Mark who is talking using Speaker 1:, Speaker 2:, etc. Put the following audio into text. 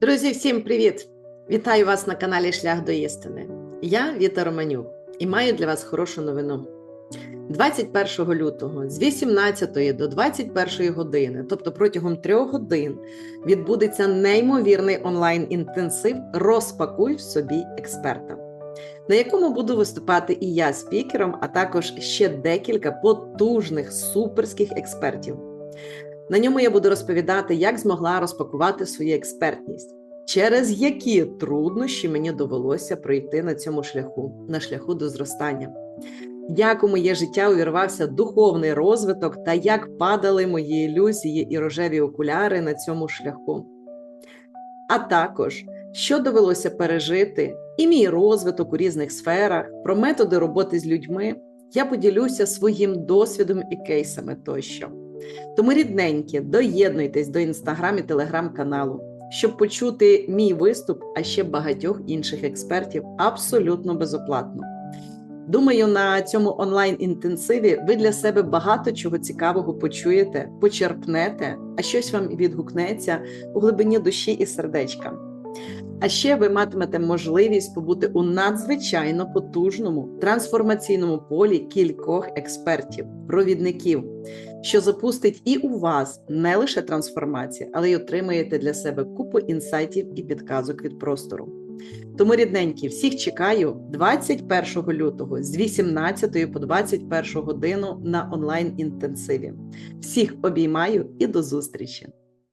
Speaker 1: Друзі, всім привіт! Вітаю вас на каналі Шлях до істини. Я Віта Романюк і маю для вас хорошу новину. 21 лютого з 18 до 21 години, тобто протягом трьох годин, відбудеться неймовірний онлайн-інтенсив Розпакуй в собі експерта, на якому буду виступати і я спікером, а також ще декілька потужних суперських експертів. На ньому я буду розповідати, як змогла розпакувати свою експертність, через які труднощі мені довелося пройти на цьому шляху, на шляху до зростання, як у моє життя увірвався духовний розвиток та як падали мої ілюзії і рожеві окуляри на цьому шляху. А також, що довелося пережити, і мій розвиток у різних сферах, про методи роботи з людьми, я поділюся своїм досвідом і кейсами тощо. Тому рідненькі, доєднуйтесь до інстаграм і телеграм-каналу, щоб почути мій виступ, а ще багатьох інших експертів абсолютно безоплатно. Думаю, на цьому онлайн-інтенсиві ви для себе багато чого цікавого почуєте, почерпнете, а щось вам відгукнеться у глибині душі і сердечка. А ще ви матимете можливість побути у надзвичайно потужному трансформаційному полі кількох експертів, провідників, що запустить і у вас не лише трансформацію, але й отримаєте для себе купу інсайтів і підказок від простору. Тому, рідненькі, всіх чекаю 21 лютого з 18 по 21 годину на онлайн інтенсиві. Всіх обіймаю і до зустрічі!